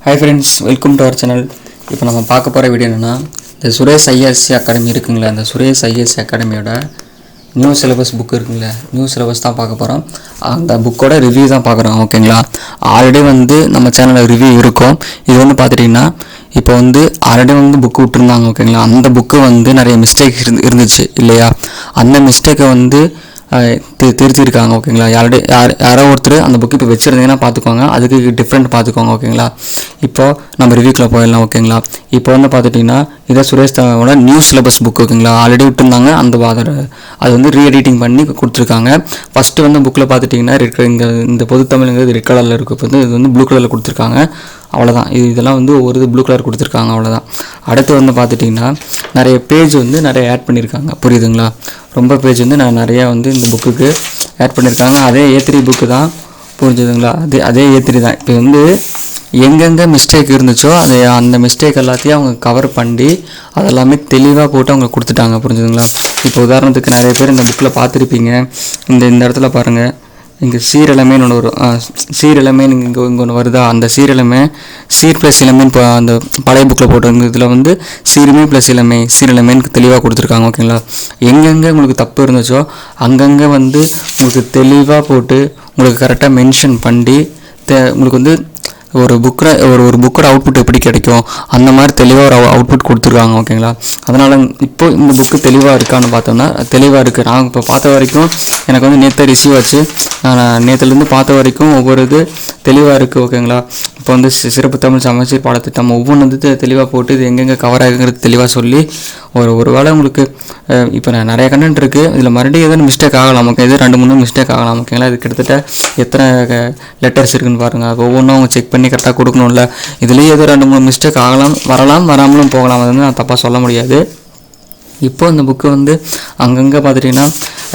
Hi friends welcome to our channel இப்போ நம்ம பார்க்க போகிற வீடியோ என்னென்னா இந்த சுரேஷ் ஐஎஸ்சி அகாடமி இருக்குங்களா அந்த சுரேஷ் ஐஎஸ்சி அகாடமியோட நியூ சிலபஸ் புக் இருக்குங்களே நியூ சிலபஸ் தான் பார்க்க போகிறோம் அந்த புக்கோட ரிவ்யூ தான் பார்க்குறோம் ஓகேங்களா ஆல்ரெடி வந்து நம்ம சேனலில் ரிவ்யூ இருக்கும். இது வந்து பார்த்துட்டிங்கன்னா இப்போ வந்து ஆல்ரெடி வந்து புக்கு விட்டுருந்தாங்க ஓகேங்களா அந்த புக்கு வந்து நிறைய மிஸ்டேக் இருந்துச்சு இல்லையா? அந்த மிஸ்டேக்கை வந்து அஹ் தி- திருத்திருக்காங்க ஓகேங்களா? யாரோட யார் யாரோ ஒருத்தர் அந்த புக் இப்போ வச்சுருந்தீங்கன்னா பார்த்துக்கோங்க அதுக்கு டிஃப்ரெண்ட் பார்த்துக்கோங்க ஓகேங்களா? இப்போது நம்ம ரிவ்யூக்குள்ள போயிடலாம் ஓகேங்களா? இப்போ வந்து பார்த்துட்டிங்கன்னா இதான் சுரேஷ் தாவோட நியூ சிலபஸ் புக் ஓகேங்களா? ஆல்ரெடி விட்டுருந்தாங்க அந்த அதோட அது வந்து ரீ எடிட்டிங் பண்ணி கொடுத்துருக்காங்க. ஃபஸ்ட்டு வந்து புக்கில் பார்த்துட்டிங்கன்னா ரெட் இங்கே இந்த பொது தமிழ்ங்கிறது ரெட் கலரில் இருக்கும் இப்போ வந்து இது வந்து ப்ளூ கலரில் கொடுத்துருக்காங்க. அவ்வளோதான் இது இதெல்லாம் வந்து ஒரு இது ப்ளூ கலர் கொடுத்துருக்காங்க அவ்வளோதான் அடுத்து வந்து பார்த்துட்டிங்கன்னா நிறைய பேஜ் வந்து நிறைய ஆட் பண்ணியிருக்காங்க புரியுதுங்களா? ரொம்ப பேஜ் வந்து நான் நிறையா வந்து இந்த புக்குக்கு ஆட் பண்ணியிருக்காங்க அதே ஏ த்ரீ புக்கு தான். புரிஞ்சுதுங்களா? அதே அதே ஏ த்ரீ தான். இப்போ வந்து எங்கெங்கே மிஸ்டேக் இருந்துச்சோ அதை அந்த மிஸ்டேக் எல்லாத்தையும் அவங்க கவர் பண்ணி அதெல்லாமே தெளிவாக போட்டு அவங்க கொடுத்துட்டாங்க. புரிஞ்சுதுங்களா? இப்போ உதாரணத்துக்கு நிறைய பேர் இந்த புக்கில் பார்த்துருப்பீங்க. இந்த இந்த இடத்துல பாருங்கள் இங்கே சீரலமேன்னு ஒன்று வரும். ஆ, இங்கே இங்கே ஒன்று வருதா? அந்த சீரலமே சீர் ப்ளஸ் இளமேன் இப்போ அந்த பழைய புக்கில் போட்டிருந்த இதில் வந்து சீருமே ப்ளஸ் இளமை சீரலமேன்னு தெளிவாக கொடுத்துருக்காங்க ஓகேங்களா எங்கெங்கே உங்களுக்கு தப்பு இருந்துச்சோ அங்கங்கே வந்து உங்களுக்கு தெளிவாக போட்டு உங்களுக்கு கரெக்டாக மென்ஷன் பண்ணி தே உங்களுக்கு வந்து ஒரு புக்கில் ஒரு ஒரு புக்கோட அவுட்புட் எப்படி கிடைக்கும்? அந்த மாதிரி தெளிவாக ஒரு அவுட்புட் கொடுத்துருக்காங்க ஓகேங்களா அதனால் இப்போ இந்த புக்கு தெளிவாக இருக்கான்னு பார்த்தோம்னா தெளிவாக இருக்குது நான் இப்போ பார்த்த வரைக்கும் எனக்கு வந்து நேற்று ரிசீவ் ஆச்சு. நான் நேற்றுலேருந்து பார்த்த வரைக்கும் ஒவ்வொரு இது தெளிவாக இருக்குது ஓகேங்களா இப்போ வந்து சிறப்பு தமிழ் சமச்சீர் பாடத்திட்டம் ஒவ்வொன்று வந்து தெளிவாக போட்டு இது எங்கெங்கே கவர் ஆகுங்கிறது தெளிவாக சொல்லி ஒரு ஒரு வேளை உங்களுக்கு இப்போ நான் நிறைய கண்டென்ட் இருக்குது இதில் மறுபடியும் எதுவும் மிஸ்டேக் ஆகலாம். ஓகே இது ரெண்டு மூணு மிஸ்டேக் ஆகலாம். ஓகேங்களா இது கிட்டத்தட்ட எத்தனை லெட்டர்ஸ் இருக்குன்னு பாருங்கள் அது ஒவ்வொன்றும் அவங்க செக் பண்ணி கரெக்டாக கொடுக்கணும்ல. இதுலேயே ஏதோ ரெண்டு மூணு மிஸ்டேக் ஆகலாம் வரலாம் வராமலும் போகலாம். அது வந்து நான் தப்பாக சொல்ல முடியாது. இப்போ இந்த புக்கு வந்து அங்கங்கே பார்த்துட்டிங்கன்னா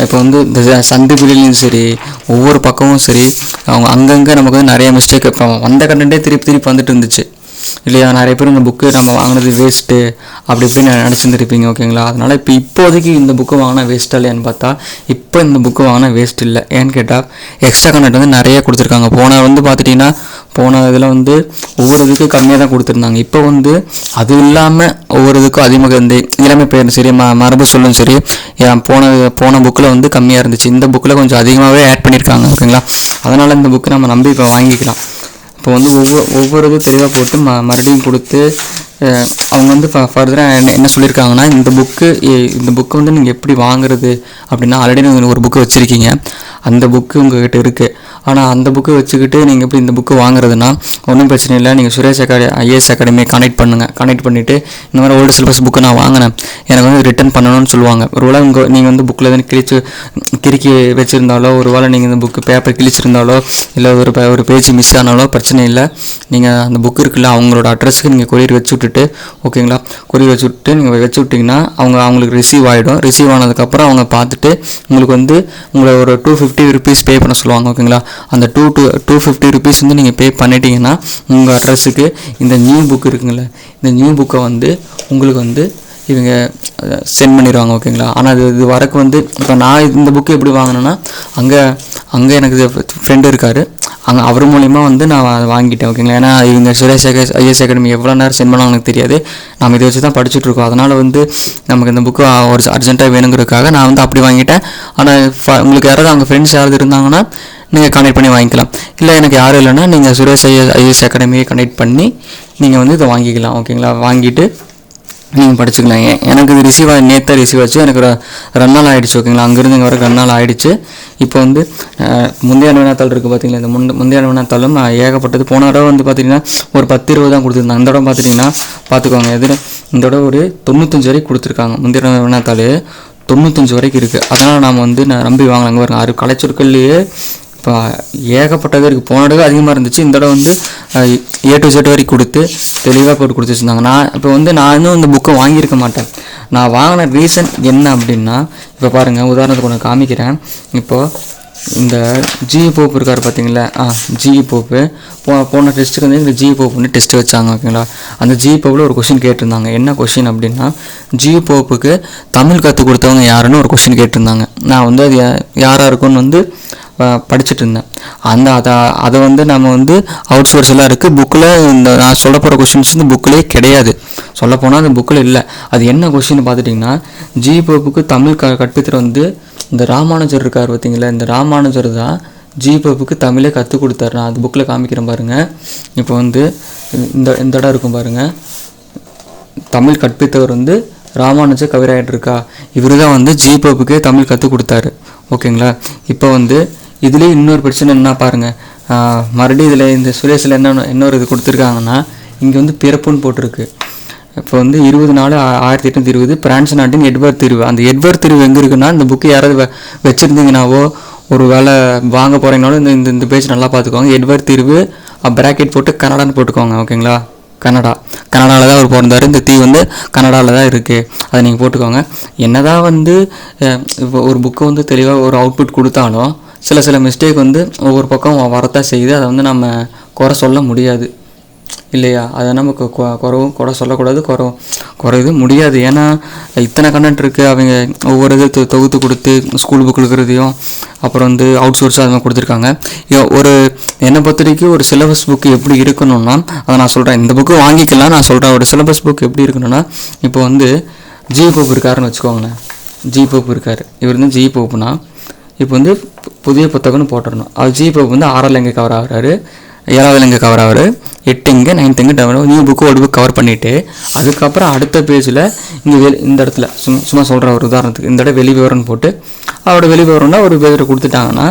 இப்போ வந்து இந்த ச- சந்திப்புலையும் சரி ஒவ்வொரு பக்கமும் சரி அவங்க அங்கங்கே நமக்கு வந்து நிறைய மிஸ்டேக் இப்போ வந்த கண்டென்ட்டே திருப்பி திருப்பி வந்துட்டு இருந்துச்சு. இல்லையா? நிறைய பேர் இந்த புக்கு நம்ம வாங்கினது வேஸ்ட்டு அப்படி இப்படின்னு நினச்சிருந்துருப்பீங்க ஓகேங்களா? அதனால் இப்போ இப்போதைக்கு இந்த புக்கு வாங்கினா வேஸ்ட்டாக இல்லையான்னு பார்த்தா இப்போ இந்த புக்கு வாங்கினா வேஸ்ட் இல்லை. ஏன்னு கேட்டால் எக்ஸ்ட்ரா கண்டென்ட் வந்து நிறைய கொடுத்துருக்காங்க. போன வந்து பார்த்துட்டிங்கன்னா போன இதில் வந்து ஒவ்வொரு இதுக்கும் கம்மியாக தான் கொடுத்துருந்தாங்க. இப்போ வந்து அது இல்லாமல் ஒவ்வொரு இதுக்கும் அதிகமாக இருந்து இளமை பேர் சரி ம மரபு சொல்லும் சரி போன போன புக்கில் வந்து கம்மியாக இருந்துச்சு. இந்த புக்கில் கொஞ்சம் அதிகமாகவே ஆட் பண்ணியிருக்காங்க ஓகேங்களா? அதனால் இந்த புக்கு நம்ம நம்பி இப்போ வாங்கிக்கலாம். இப்போ வந்து ஒவ்வொரு ஒவ்வொரு இது தெளிவாக போட்டு ம மறுபடியும் கொடுத்து அவங்க வந்து ஃபர்தராக என்ன என்ன சொல்லியிருக்காங்கன்னா இந்த புக்கு இந்த புக்கை வந்து நீங்கள் எப்படி வாங்குறது அப்படின்னா ஆல்ரெடி நீங்கள் ஒரு புக்கு வச்சுருக்கீங்க. அந்த புக்கு உங்ககிட்ட இருக்குது ஆனால் அந்த புக்கு வச்சுக்கிட்டு நீங்கள் எப்படி இந்த புக்கு வாங்குறதுன்னா ஒன்றும் பிரச்சனை இல்லை. நீங்கள் சுரேஷ் அகாடமி ஐஏஎஸ் அகாடமியை கனெக்ட் பண்ணுங்கள் கனெக்ட் பண்ணிவிட்டு இந்த மாதிரி ஓல்டு சிலபஸ் புக்கு நான் வாங்கினேன். எனக்கு வந்து ரிட்டர்ன் பண்ணணும்னு சொல்லுவாங்க. ஒரு வேளை உங்கள் நீங்கள் வந்து புக்கில் எதுவும் கிழிச்சு கிறுக்கி வச்சுருந்தாலோ ஒரு வேளை நீங்கள் இந்த புக்கு பேப்பர் கிழிச்சிருந்தாலோ இல்லை ஒரு பே- ஒரு பேஜ் மிஸ் ஆனாலோ பிரச்சனை இல்லை. நீங்கள் அந்த புக் இருக்குல்ல அவங்களோட அட்ரஸுக்கு நீங்கள் கொரியர் வச்சு விட்டுட்டு ஓகேங்களா கொரியர் வச்சு விட்டு நீங்கள் வச்சு விட்டிங்கன்னா அவங்க அவங்களுக்கு ரிசீவ் ஆகிடும் ரிசீவ் ஆனதுக்கப்புறம் அவங்க பார்த்துட்டு உங்களுக்கு வந்து உங்களை ஒரு டூ ஃபிஃப்டி ருபீஸ் பே பண்ண சொல்லுவாங்க ஓகேங்களா அந்த two two two fifty rupees வந்து நீங்கள் பே பண்ணிட்டீங்கன்னா உங்கள் அட்ரஸுக்கு இந்த நியூ புக் இருக்குங்களே இந்த நியூ புக்கை வந்து உங்களுக்கு வந்து இவங்க சென்ட் பண்ணிடுவாங்க ஓகேங்களா? ஆனால் அது இது வரக்கு வந்து இப்போ நான் இந்த புக்கு எப்படி வாங்கினேன்னா அங்கே அங்கே எனக்கு ஃப்ரெண்டு இருக்கார். அங்கே அவர் மூலிமா வந்து நான் அதை வாங்கிட்டேன் ஓகேங்களா? ஏன்னா இவங்க சுரேஷ் ஐஎஸ் அகாடமி எவ்வளோ நேரம் சென்ட் பண்ணாங்க எனக்கு தெரியாது. நம்ம இதை வச்சு தான் படிச்சுட்ருக்கோம் அதனால் வந்து நமக்கு இந்த புக்கு ஒரு அர்ஜென்ட்டாக வேணுங்கிறதுக்காக நான் வந்து அப்படி வாங்கிட்டேன். ஆனால் உங்களுக்கு யாராவது அவங்க ஃப்ரெண்ட்ஸ் யாராவது இருந்தாங்கன்னா நீங்கள் கனெக்ட் பண்ணி வாங்கிக்கலாம். இல்லை எனக்கு யாரும் இல்லைன்னா நீங்கள் சுரேஷ் ஐஎஸ் ஐஎஸ் அகாடமியை கனெக்ட் பண்ணி நீங்கள் வந்து இதை வாங்கிக்கலாம் ஓகேங்களா வாங்கிட்டு நீங்கள் படிச்சுக்கலாம். எனக்கு இது ரிசீவ் ஆகி நேற்று ரிசீவ் ஆச்சு. எனக்கு ஒரு ரெண்டு நாள் ஓகேங்களா அங்கேருந்து இங்கே வர ரெண்டு நாள் ஆயிடுச்சு. இப்போ வந்து முந்தைய வினாத்தாள் இருக்குது பார்த்தீங்களா இந்த முன் முந்தைய வினாத்தாளும் ஏகப்பட்டது போன தடவை வந்து பார்த்தீங்கன்னா ஒரு பத்து இருபது தான் கொடுத்துருந்தாங்க அந்த தடவை பார்த்துட்டிங்கன்னா பார்த்துக்கோங்க எதில் இந்த தடவை ஒரு தொண்ணூத்தஞ்சு வரைக்கும் கொடுத்துருக்காங்க. முந்தைய வினாத்தாள் தொண்ணூத்தஞ்சு வரைக்கும் இருக்குது அதனால் நாம் வந்து நான் நம்பி வாங்கலாங்க பாருங்கள் ஆறு கலைச்சொற்கள்லேயே இப்போ ஏகப்பட்டது இருக்குது போன தடவை அதிகமாக இருந்துச்சு. இந்த தடவை வந்து ஏ டு செட் வரைக்கும் கொடுத்து தெளிவாக போட்டு கொடுத்து வச்சுருந்தாங்க. நான் இப்போ வந்து நான் இன்னும் இந்த புக்கை வாங்கியிருக்க மாட்டேன். நான் வாங்கின ரீசன் என்ன அப்படின்னா இப்போ பாருங்கள் உதாரணத்துக்கு ஒன்று காமிக்கிறேன். இப்போது இந்த ஜி போப் இருக்கார் பார்த்தீங்களா ஆ ஜி போப்பு போ போன டெஸ்ட்டுக்கு வந்து இந்த ஜி போப்புன்னு வந்து டெஸ்ட் வச்சாங்க ஓகேங்களா? அந்த ஜி போப்பில் ஒரு கொஷின் கேட்டிருந்தாங்க. என்ன கொஷின் அப்படின்னா ஜி போப்புக்கு தமிழ் கற்றுக் கொடுத்தவங்க யாருன்னு ஒரு கொஷின் கேட்டிருந்தாங்க. நான் வந்து அது யா- யாரா இருக்கும்னு வந்து படிச்சுட்டு இருந்தேன் அந்த அதை அதை வந்து நம்ம வந்து அவுட் சோர்ஸ் எல்லாம் இருக்குது புக்கில் இந்த நான் சொல்ல போகிற கொஷின்ஸ் வந்து புக்கிலே கிடையாது. சொல்லப்போனால் அந்த புக்கில் இல்லை. அது என்ன கொஷின் பார்த்துட்டிங்கன்னா ஜி பப்புக்கு தமிழ் க கற்பித்தர் வந்து இந்த ராமானுஜர் இருக்கார் பார்த்தீங்களா? இந்த ராமானுஜர் தான் ஜி பப்புக்கு தமிழே கற்றுக் கொடுத்தாரு. நான் அது புக்கில் காமிக்கிறேன் பாருங்கள் இப்போ வந்து இந்த இந்த இடம் இருக்கும் பாருங்கள் தமிழ் கற்பித்தவர் வந்து ராமானுஜ கவிராயிட்டு இருக்கா? இவர் தான் வந்து ஜி பப்புக்கே தமிழ் கற்றுக் கொடுத்தாரு. ஓகேங்களா? இப்போ வந்து இதுலேயே இன்னொரு பிரச்சனை என்ன பாருங்கள் மறுபடியும் இதில் இந்த சுரேஷில் என்ன இன்னொரு இது கொடுத்துருக்காங்கன்னா இங்கே வந்து பிறப்புன்னு போட்டிருக்கு. இப்போ வந்து இருபது நாலு ஆயிரத்தி எட்நூத்தி இருபது பிரான்ஸ் நாட்டின் எட்வர்த் தீர்வு. அந்த எட்வர்த் தீர்வு எங்கே இருக்குன்னா இந்த புக்கு யாராவது வ- ஒரு வேலை வாங்க போகிறீங்கனாலும் இந்த இந்த இந்த பேஜ் நல்லா பார்த்துக்கோங்க. எட்வர்த் தீர்வு பிராக்கெட் போட்டு கன்னடான்னு போட்டுக்கோங்க ஓகேங்களா கனடா. கனடாவில் தான் அவர் பிறந்தார். இந்த தீ வந்து கனடாவில் தான் இருக்குது அதை நீங்கள் போட்டுக்கோங்க. என்னதான் வந்து இப்போ ஒரு புக்கு வந்து தெளிவாக ஒரு அவுட்புட் கொடுத்தாலும் சில சில மிஸ்டேக் வந்து ஒவ்வொரு பக்கம் வரத்தான் செய்யுது. அதை வந்து நம்ம குறை சொல்ல முடியாது. இல்லையா? அதை நமக்கு குறவும் குறை சொல்லக்கூடாது குறை குறையுது முடியாது. ஏன்னா இத்தனை கண்டென்ட் இருக்குது அவங்க ஒவ்வொரு இது தொ- தொகுத்து கொடுத்து ஸ்கூல் புக் இருக்கிறதையும் அப்புறம் வந்து அவுட் சோர்ஸ் அது மாதிரி கொடுத்துருக்காங்க ஒரு என்னை பொறுத்த வரைக்கும் ஒரு சிலபஸ் புக் எப்படி இருக்கணும்னா அதை நான் சொல்கிறேன் இந்த புக்கு வாங்கிக்கலாம். நான் சொல்கிறேன் ஒரு சிலபஸ் புக் எப்படி இருக்கணும்னா இப்போ வந்து ஜி போப் இருக்காருன்னு வச்சுக்கோங்களேன். ஜி போப் இருக்கார். இவர் வந்து ஜி போப்புனா இப்போ வந்து புதிய புத்தகம்னு போட்டுடணும் அது ஜி பிரபு வந்து ஆறாவது எங்கே கவர் ஆகிறாரு. ஏழாவது எங்கே கவர் ஆகிறாரு. எட்டு இங்கே நைன்த் இங்கே tower new book old book cover பண்ணிவிட்டு அதுக்கப்புறம் அடுத்த பேஜில் இங்கே வெளி இந்த இடத்துல சும்மா சும்மா சொல்கிற ஒரு உதாரணத்துக்கு இந்த இடம் வெளி விவரம்னு போட்டு அவரோட வெளி விவரம்னா ஒரு பேஜில் கொடுத்துட்டாங்கன்னா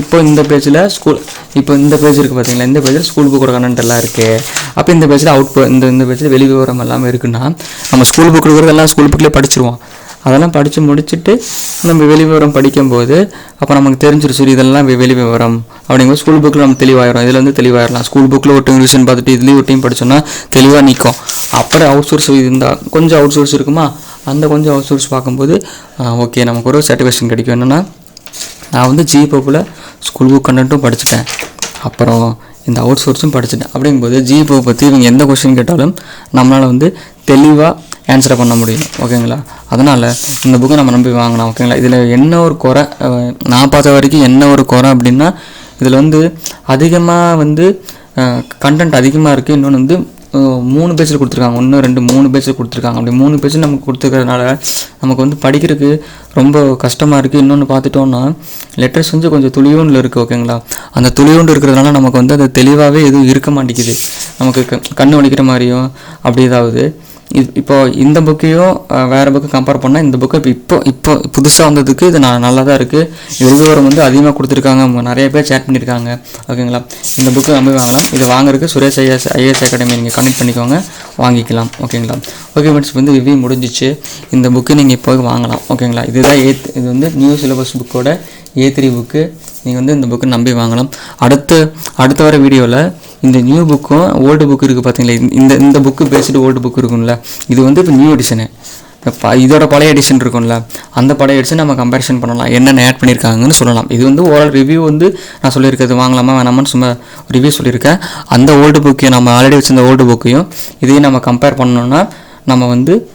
இப்போ இந்த பேஜில் ஸ்கூல் இப்போ இந்த பேஜ் இருக்குது பார்த்தீங்களா இந்த பேஜில் ஸ்கூல் புக்கோட கண்டென்ட் எல்லாம் இருக்குது அப்போ இந்த பேஜில் அவுட் இந்த இந்த பேஜில் வெளி விவரம் எல்லாமே இருக்குன்னா நம்ம ஸ்கூல் புக் இருக்கிறது எல்லாம் ஸ்கூல் புக்லேயே படிச்சிருவோம். அதெல்லாம் படித்து முடிச்சுட்டு நம்ம வெளி விவரம் படிக்கும்போது அப்போ நமக்கு தெரிஞ்சிருச்சு இதெல்லாம் வெளி விவரம் அப்படிங்கும்போது ஸ்கூல் புக்கில் நம்ம தெளிவாயிரும். இதில் வந்து தெளிவாயிடலாம் ஸ்கூல் புக்கில் ஒரு டைம் ரிவிஷன் பார்த்துட்டு இதுலேயும் ஒரு டைம் தெளிவாக நிற்கும் அப்புறம் அவுட் சோர்ஸ் இருந்தால் கொஞ்சம் அவுட் சோர்ஸ் இருக்குமா? அந்த கொஞ்சம் அவுட் சோர்ஸ் பார்க்கும்போது ஓகே நமக்கு ஒரு சாட்டிஸ்ஃபேக்ஷன் கிடைக்கும். என்னென்னா நான் வந்து ஜி ஸ்கூல் புக் கண்டென்ட்டும் படிச்சுட்டேன். அப்புறம் இந்த அவுட் சோர்ஸும் படிச்சுட்டேன். அப்படிங்கும்போது ஜிபோ பற்றி இவங்க எந்த கொஸ்டின் கேட்டாலும் நம்மளால் வந்து தெளிவாக ஆன்சரை பண்ண முடியும் ஓகேங்களா அதனால் இந்த புக்கை நம்ம நம்பி வாங்கலாம் ஓகேங்களா இதில் என்ன ஒரு குறை நான் பார்த்த வரைக்கும் என்ன ஒரு குறை அப்படின்னா இதில் வந்து அதிகமாக வந்து கண்டென்ட் அதிகமாக இருக்குது இன்னொன்று வந்து மூணு பேஜில் கொடுத்துருக்காங்க. ஒன்று ரெண்டு மூணு பேஜில் கொடுத்துருக்காங்க. அப்படி மூணு பேஜில் நமக்கு கொடுத்துருக்கறதுனால நமக்கு வந்து படிக்கிறதுக்கு ரொம்ப கஷ்டமாக இருக்குது இன்னொன்று பார்த்துட்டோம்னா லெட்டர்ஸ் வந்து கொஞ்சம் துளியூண்டில் இருக்குது ஓகேங்களா அந்த துளியூண்டு இருக்கிறதுனால நமக்கு வந்து அது தெளிவாகவே எதுவும் இருக்க மாட்டேங்குது. நமக்கு க- கண்ணு வலிக்கிற மாதிரியும் அப்படி ஏதாவது. இது இப்போ இந்த புக்கையும் வேறு புக்கு கம்பேர் பண்ணால் இந்த புக்கு இப்போ இப்போ இப்போ புதுசாக வந்ததுக்கு இது நான் நல்லா தான் இருக்குது விவரம் வந்து அதிகமாக கொடுத்துருக்காங்க. அவங்க நிறைய பேர் சேட் பண்ணியிருக்காங்க. ஓகேங்களா? இந்த புக்கு நம்ம வாங்கலாம். இது வாங்குறதுக்கு சுரேஷ் ஐஎஸ் ஐஏஎஸ் அகாடமி நீங்கள் கனெக்ட் பண்ணிக்கோங்க. வாங்கிக்கலாம். ஓகேங்களா? ஓகே ஃப்ரெண்ட்ஸ் வந்து ரிவ்யூ முடிஞ்சிச்சு. இந்த புக்கு நீங்கள் இப்போ வாங்கலாம். ஓகேங்களா? இதுதான் ஏத் இது வந்து நியூ சிலபஸ் புக்கோட ஏ த்ரீ புக்கு நீங்கள் வந்து இந்த புக்கு நம்பி வாங்கலாம். அடுத்து அடுத்த வர வீடியோவில் இந்த நியூ புக்கும் ஓல்டு புக்கு இருக்குது பார்த்தீங்களா இந்த- இந்த இந்த புக்கு பேசிட்டு ஓல்டு புக் இருக்கும்ல. இது வந்து இப்போ நியூ எடிஷனு இப்போ இதோட பழைய எடிஷன் இருக்கும்ல. அந்த பழைய எடிஷன் நம்ம கம்பேரிஷன் பண்ணலாம். என்னென்ன ஆட் பண்ணியிருக்காங்கன்னு சொல்லலாம். இது வந்து ஓரல் ரிவ்யூ வந்து நான் சொல்லியிருக்கிறது வாங்கலாமா வேணாமான்னு சும்மா ரிவ்யூ சொல்லியிருக்கேன். அந்த ஓல்டு புக்கையும் நம்ம ஆல்ரெடி வச்சிருந்த ஓல்டு புக்கையும் இதையும் நம்ம கம்பேர் பண்ணோன்னா நம்ம வந்து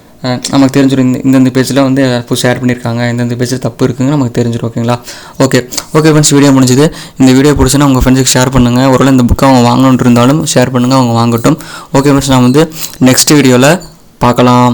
நமக்கு தெரிஞ்சிடும் இந்த இந்தந்த பேஜில் வந்து இப்போ ஷேர் பண்ணியிருக்காங்க இந்தந்த பேஜில் தப்பு இருக்குங்க நமக்கு தெரிஞ்சிடும் ஓகேங்களா ஓகே ஓகே ஃப்ரெண்ட்ஸ் வீடியோ முடிஞ்சுது. இந்த வீடியோ பிடிச்சுன்னா உங்கள் ஃப்ரெண்ட்ஸுக்கு ஷேர் பண்ணுங்கள் ஒருவேளை இந்த புக்கை அவங்க வாங்கணுன்ட்டு இருந்தாலும் ஷேர் பண்ணுங்கள் அவங்க வாங்கட்டும். ஓகே ஃப்ரெண்ட்ஸ் நான் வந்து நெக்ஸ்ட் வீடியோவில் பார்க்கலாம்.